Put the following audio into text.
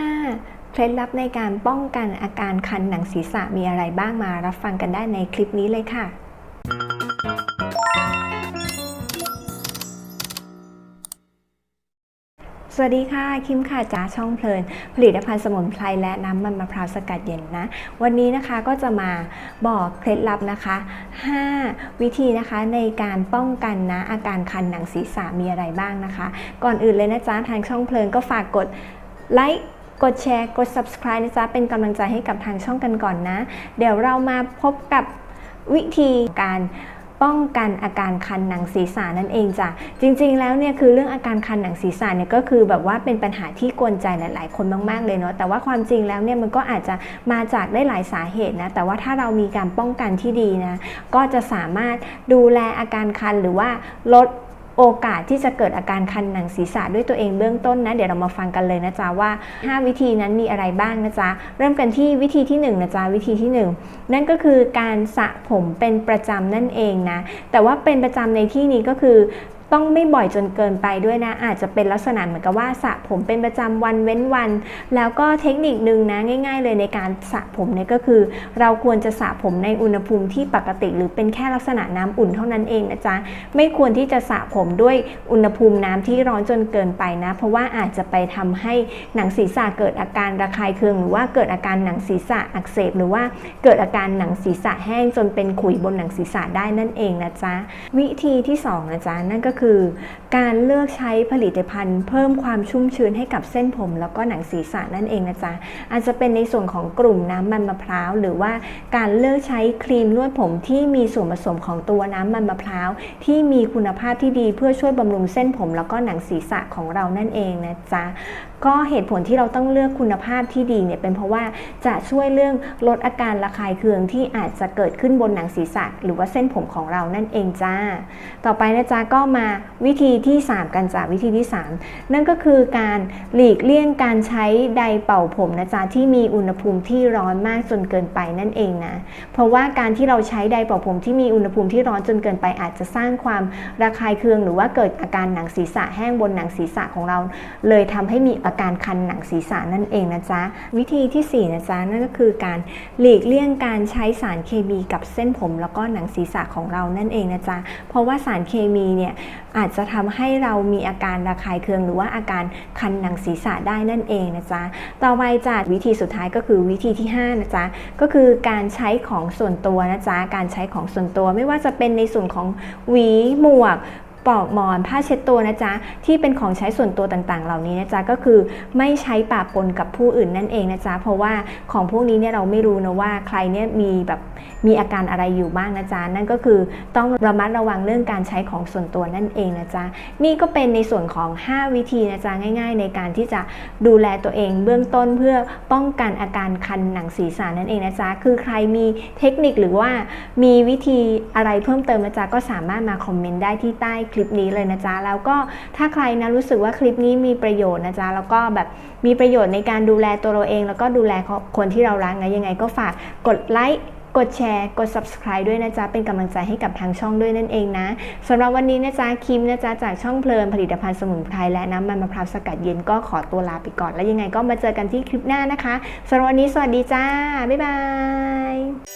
5. เคล็ดลับในการป้องกันอาการคันหนังศีรษะมีอะไรบ้างมารับฟังกันได้ในคลิปนี้เลยค่ะ สวัสดีค่ะ คิมค่ะจ้าช่องเพลิน ผลิตภัณฑ์สมุนไพรและน้ำมันมะพร้าวสกัดเย็นนะ วันนี้นะคะก็จะมาบอกเคล็ดลับนะคะ 5 วิธีนะคะในการป้องกันนะอาการคันหนังศีรษะมีอะไรบ้างนะคะ ก่อนอื่นเลยนะจ๊ะทางช่องเพลินก็ฝากกดไลค์ กดแชร์ กด subscribe นะจ๊ะ เป็นกำลังใจให้กับทางช่องกันก่อนนะ เดี๋ยวเรามาพบกับวิธีการป้องกันอาการคันหนังศีรษะนั่นเองจ้ะ จริงๆ แล้วเนี่ยคือเรื่องอาการคันหนังศีรษะเนี่ยก็คือแบบว่าเป็นปัญหาที่กวนใจหลาย ๆ คนมาก ๆ เลยเนาะ แต่ว่าความจริงแล้วเนี่ยมันก็อาจจะมาจากได้หลายสาเหตุนะ แต่ว่าถ้าเรามีการป้องกันที่ดีนะ ก็จะสามารถดูแลอาการคันหรือว่าลด โอกาสที่จะเกิดอาการคันหนังศีรษะด้วยตัวเองเบื้องต้นนะเดี๋ยวเรามาฟังกันเลยนะจ๊ะว่า 5 วิธีนั้นมีอะไรบ้างนะจ๊ะเริ่มกันที่วิธีที่1นะจ๊ะวิธีที่ 1 นั่นก็คือการสระผมเป็นประจำนั่นเองนะแต่ว่าเป็นประจำในที่นี้ก็คือ ต้องไม่บ่อยจนเกินไปด้วยนะ อาจจะเป็นลักษณะเหมือนกับว่าสระผมเป็นประจำวันเว้นวัน แล้วก็เทคนิคนึงนะง่าย ๆ เลยในการสระผมเนี่ยก็คือ เราควรจะสระผมในอุณหภูมิที่ปกติ หรือเป็นแค่ลักษณะน้ำอุ่นเท่านั้นเองนะจ๊ะไม่ควรที่จะสระผมด้วยอุณหภูมิน้ำที่ร้อนจนเกินไปนะ เพราะว่าอาจจะไปทำให้หนังศีรษะเกิดอาการระคายเคือง หรือว่าเกิดอาการหนังศีรษะอักเสบ หรือว่าเกิดอาการหนังศีรษะแห้งจนเป็นขุยบนหนังศีรษะได้นั่นเองนะจ๊ะวิธีที่สองนะจ๊ะนั่นก็คือการเลือกใช้ผลิตภัณฑ์ เพิ่มความชุ่มชื้นให้กับเส้นผม แล้วก็หนังศีรษะนั่นเองนะจ๊ะอาจจะเป็นในส่วนของกลุ่มน้ำมันมะพร้าว หรือว่าการเลือกใช้ครีมนวดผมที่มีส่วนผสมของตัวน้ำมันมะพร้าว ที่มีคุณภาพที่ดีเพื่อช่วยบำรุงเส้นผม แล้วก็หนังศีรษะของเรานั่นเองนะจ๊ะก็เหตุผลที่เราต้องเลือกคุณภาพที่ดีเนี่ยเป็นเพราะว่าจะช่วยเรื่องลดอาการระคายเคืองที่อาจจะเกิดขึ้นบนหนังศีรษะ หรือว่าเส้นผมของเรานั่นเองจ้า ต่อไปนะจ๊ะก็มาวิธีที่ 3 กันจ้ะวิธีที่ 3 นั่นก็คือการหลีกเลี่ยงการใช้ไดเป่าผมนะจ๊ะที่มีอุณหภูมิที่ร้อนมากจนเกินไปนั่นเองนะเพราะว่าการที่เราใช้ไดเป่าผมที่มีอุณหภูมิที่ร้อนจนเกินไปอาจจะสร้างความระคายเคือง หรือว่าเกิดอาการหนังศีรษะแห้งบนหนังศีรษะของเรา เลยทำให้มีอาการคันหนังศีรษะนั่นเองนะจ๊ะวิธีที่4นะจ๊ะนั่นก็คือการหลีกเลี่ยงการใช้สารเคมีกับเส้นผมแล้วก็หนังศีรษะของเรานั่นเองนะจ๊ะเพราะว่าสารเคมีเนี่ยอาจจะทำให้เรามีอาการระคายเคือง หรือว่าอาการคันหนังศีรษะได้นั่นเองนะจ๊ะต่อไปจากวิธีสุดท้ายก็คือวิธีที่5นะจ๊ะก็คือการใช้ของส่วนตัวนะจ๊ะการใช้ของส่วนตัวไม่ว่าจะเป็นในส่วนของหวีหมวกปลอกหมอนผ้าเช็ดตัวนะจ๊ะที่เป็นของใช้ส่วนตัวต่างๆ เหล่านี้นะจ๊ะก็คือไม่ใช้ปะปนกับผู้อื่นนั่นเองนะจ๊ะเพราะว่าของพวกนี้เนี่ยเราไม่รู้นะว่าใครเนี่ยมีแบบ มีอาการอะไรอยู่บ้างนะจ๊ะนั่นก็คือต้องระมัดระวังเรื่องการใช้ของส่วนตัวนั่นเองนะจ๊ะนี่ก็เป็นในส่วนของ 5 วิธีนะจ๊ะง่าย ๆ ในการที่จะดูแลตัวเองเบื้องต้นเพื่อป้องกันอาการคันหนังศีรษะนั่นเองนะจ๊ะคือใครมีเทคนิคหรือว่ามีวิธีอะไรเพิ่มเติมนะจ๊ะก็สามารถมาคอมเมนต์ได้ที่ใต้คลิปนี้เลยนะจ๊ะแล้วก็ถ้าใครนะรู้สึกว่าคลิปนี้มีประโยชน์นะจ๊ะแล้วก็แบบมีประโยชน์ในการดูแลตัวเราเอง แล้วก็ดูแลคนที่เรารักนะยังไงก็ฝากกดไลค์ กดแชร์ กด subscribe ด้วยนะจ๊ะ เป็นกำลังใจให้กับทางช่องด้วยนั่นเองนะสำหรับวันนี้นะจ๊ะคิมนะจ๊ะจากช่องเพลินผลิตภัณฑ์สมุนไพรและน้ำมันมะพร้าวสกัดเย็นก็ขอตัวลาไปก่อน แล้วยังไงก็มาเจอกันที่คลิปหน้านะคะสำหรับวันนี้สวัสดีจ้าบ๊ายบาย